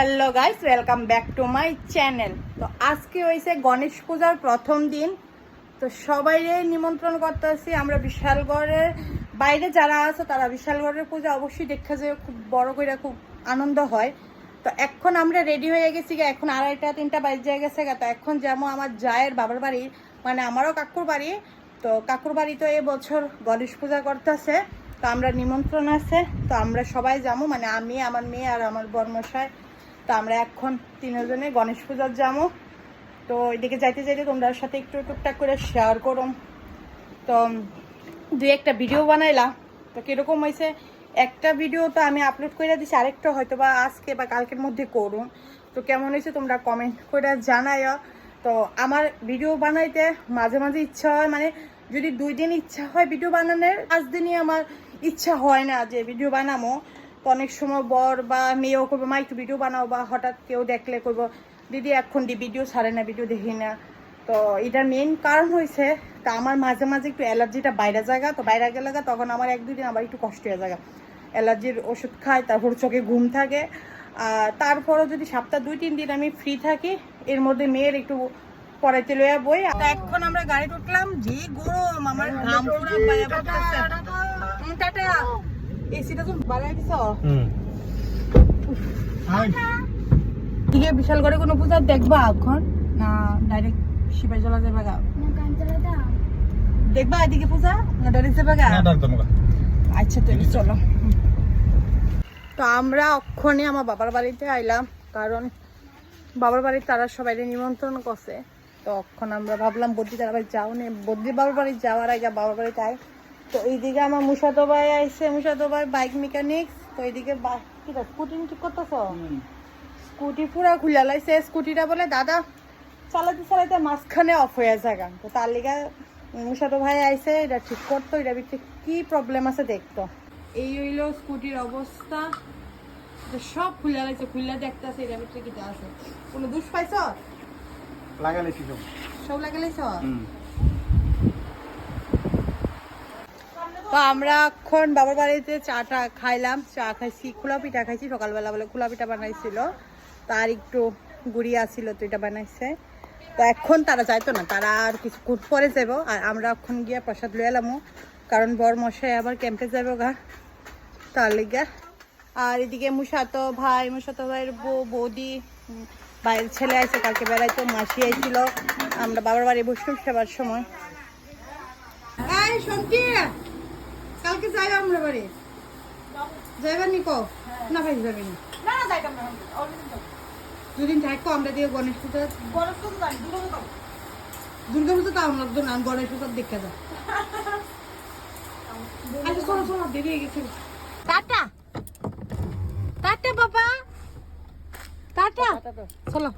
Hello guys welcome back to my channel তো আজকে হয়েছে গণেশ পূজার প্রথম দিন। তো সবাইরে নিমন্ত্রণ করতেছি। আমরা বিশালগড়ের বাইরে যারা আছে, তারা বিশালগড়ের পূজা অবশ্যই দেখতে যায় খুব বড় করে খুব আনন্দ হয়। তো এখন আমরা রেডি হয়ে গেছি এখন আড়াইটা, তিনটা বাজে গেছে তো এখন যেমন আমার জায়ের বাবার বাড়ি মানে আমারও কাকুর বাড়ি। তো কাকুর বাড়ি তো এবছর গণেশ পূজা করতে করতেছে। তো আমরা নিমন্ত্রণ আছে। তো আমরা সবাই যাব। মানে আমি, আমার মেয়ে আর আমার বর্মশাই। তো আমরা এখন তিনজনে গণেশ পূজার যাব। তো এদিকে যাইতে যাইতে তোমরা সাথে একটু টুকটাক করে শেয়ার করো। তো দুই একটা ভিডিও বানাইলাম। তো কীরকম হয়েছে? একটা ভিডিও তো আমি আপলোড করে দিছি, আরেকটা হয়তো বা আজকে বা কালকের মধ্যে করুন। তো কেমন হয়েছে তোমরা কমেন্ট করে জানাইও। তো আমার ভিডিও বানাইতে মাঝে মাঝে ইচ্ছা হয় মানে যদি দুই দিন ইচ্ছা হয় ভিডিও বানানোর, পাঁচ দিনই আমার ইচ্ছা হয় না যে ভিডিও বানাবো তো অনেক সময় বর বা মেয়েও করব, মা একটু ভিডিও বানাও বা হঠাৎ কেউ দেখলে করব। দিদি এখন দি ভিডিও ছাড়ে না ভিডিও দেখি না। তো এটার মেন কারণ হয়েছে তা আমার মাঝে মাঝে একটু অ্যালার্জিটা বাইরে জায়গা, তো বাইরে গেলে তখন আমার এক দুদিন আবার একটু কষ্ট হয়ে যায় অ্যালার্জির ওষুধ খাই তারপর চোখে ঘুম থাকে। আর তারপরও যদি সপ্তাহ দুই তিন দিন আমি ফ্রি থাকি, এর মধ্যে মেয়ের একটু পড়াইতে লইয়া বই। এখন আমরা গাড়ি উঠলাম যে গরম, আমার এসিটা তো বাড়াই দিছ? দিকে বিশাল করে কোনো পূজা দেখবা এখন? না ডাইরেক্ট শিবাই চলা যাবে গা? দেখবা এদিকে পূজা? না ডাইরেক্ট যাবে গা? আচ্ছা তো চলো। তো আমরা অক্ষণে আমার বাবার বাড়িতে আইলাম কারণ বাবার বাড়ির তারা সবাই নিমন্ত্রণ করছে। তো অক্ষণ আমরা ভাবলাম বদ্রি তারা বাড়ি যাও নে বদ্রি বাবার বাড়ি যাওয়ার আগে বাবার বাড়িতে তো এইদিকে আমার মুসাতো ভাই আইসে মুসাতো ভাই বাইক মেকানিক্স তো এইদিকে বা- কি রে, স্কুটি ঠিক করতেছ? স্কুটি পুরা খুলে লাইছে স্কুটিটা বলে দাদা চালাতে চালাতে মাঝখানে অফ হয়ে যায় গান তো তার লিগা মুসাতো ভাই আইসে এটা ঠিক করতো এটা ভিতরে কি প্রবলেম আছে দেখতো এই হইল স্কুটির অবস্থা সব খুলে লাইছে খুলে দেখতেছে এটা ভিতরে কিটা আছে। কোনো দুষ পাইছ? লাগাইছি সব সব লাগাইছ তো আমরা এখন বাবার বাড়িতে চাটা খাইলাম, চা খাইছি খোলা পিঠা খাইছি, সকালবেলা বলে খোলা পিঠা বানাইছিল। তার একটু গুড়ি আসছিল তো এটা বানাইছে। তো এখন তারা যাইতো না, তারা আর কিছু পরে যাব আর আমরা এখন গিয়ে প্রসাদ লয়ে এলামও কারণ বর মশাই আবার ক্যাম্পে যাব গা। তার লিগে। আর এদিকে মুসাতো ভাই, মুসাতো ভাইয়ের বউ, বৌদি ভাইয়ের ছেলে আছে কালকে বেড়াইতো, মাসি আইছিল। আমরা বাবার বাড়ি বসলাম সেবার সময়। কালকে যাই আমরা বাড়ি। যাইবার নিকো না ভাই যাবি না। দুদিন থাকব আমরা দিয়ে গণেশ পূজা দুর্গা পুজো তো। আমরা তো না গণেশ পূজার দেখতে যাও। আচ্ছা চলো চলো দেরি হয়ে গেছে। টাটা। টাটা বাবা। টাটা। চলো।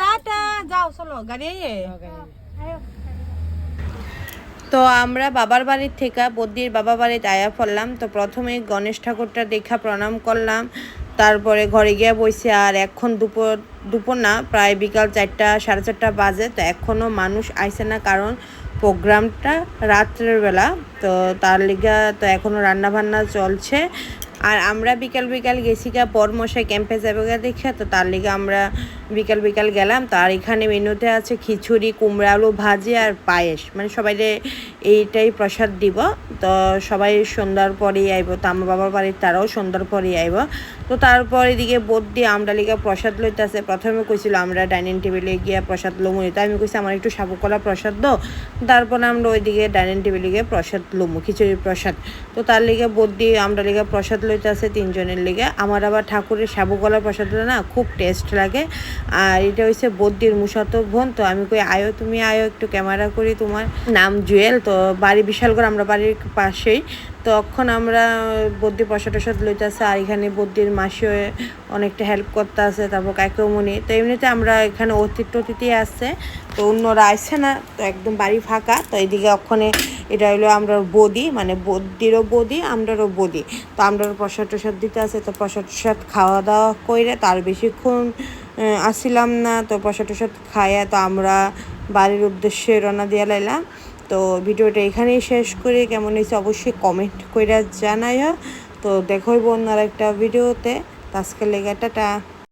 টাটা। যাও চলো গাড়ি আইয়ে। তো আমরা বাবার বাড়ির থেকে বদ্যির বাবা বাড়িতে আয়া পড়লাম। তো প্রথমে গণেশ ঠাকুরটা দেখা প্রণাম করলাম। তারপরে ঘরে গিয়ে বসে আর এখন দুপুর দুপুর না, প্রায় বিকাল চারটা, সাড়ে চারটা বাজে। তো এখনও মানুষ আইসে না কারণ প্রোগ্রামটা রাত্রের বেলা। তো তার লিগা তো এখনও রান্না বান্না চলছে। আর আমরা বিকাল বিকাল গেছি গা পরমশাই ক্যাম্পে যাবে গা দেখে, তো তার লিগে আমরা বিকাল বিকাল গেলাম। তো আর এখানে মেনুতে আছে খিচুড়ি, কুমড়া, আলু ভাজি আর পায়েস। মানে সবাই এইটাই প্রসাদ দিব। তো সবাই সন্ধ্যার পরেই আইব। তো আমার বাবার বাড়ির তারাও সন্ধ্যার পরেই আইব। তো তারপর এদিকে বোধ দিয়ে আমরা লিগে প্রসাদ লইতেছে। প্রথমে কইছিল, আমরা ডাইনিং টেবিলে গিয়ে প্রসাদ লমু তো আমি কইছি, আমার একটু সাবুকলা প্রসাদ দো তারপর আমরা ওইদিকে ডাইনিং টেবিলে গিয়ে প্রসাদ লমু, খিচুড়ির প্রসাদ। তো তার লিগে বোধ দিয়ে আমরা লিগে প্রসাদ লইতেছে তিনজনের লিগে। আমার আবার ঠাকুরের সাবুকলা প্রসাদটা না খুব টেস্ট লাগে। আর এটা হচ্ছে বদ্যির মুসাত বোন তো আমি কই, আয়ো, তুমি আয়ো, একটু ক্যামেরা করি তোমার। নাম জুয়েল। তো বাড়ি বিশালগড় আমরা বাড়ির পাশেই। তখন আমরা বদ্যি পয়সা টসাদ লইতেছে আর এখানে বদ্যির মাসিও অনেকটা হেল্প করতে আছে তারপর কাকুমনি তো এমনিতে আমরা এখানে অতিথি অতিথি আসছে তো অন্যরা আসছে না তো একদম বাড়ি ফাঁকা। তো এইদিকে ওখানে এটা হলো আমরা বদি মানে বদ্যিরও বদি আমরারও বদি। তো আমরা প্রসাদ টসাদ দিতে আছে তো প্রসাদ টসাদ খাওয়া দাওয়া করে তার বেশিক্ষণ আহ, আসছিলাম না তো প্রসাদ টসাদ খাইয়া তো আমরা বাড়ির উদ্দেশ্যে রওনা দিয়ে লাইলাম। তো ভিডিওটা এখানেই শেষ করে। কেমন হয়েছে অবশ্যই কমেন্ট করে জানাইয়া তো দেখো অন্য একটা ভিডিওতে। আজকে লেগে টাটা।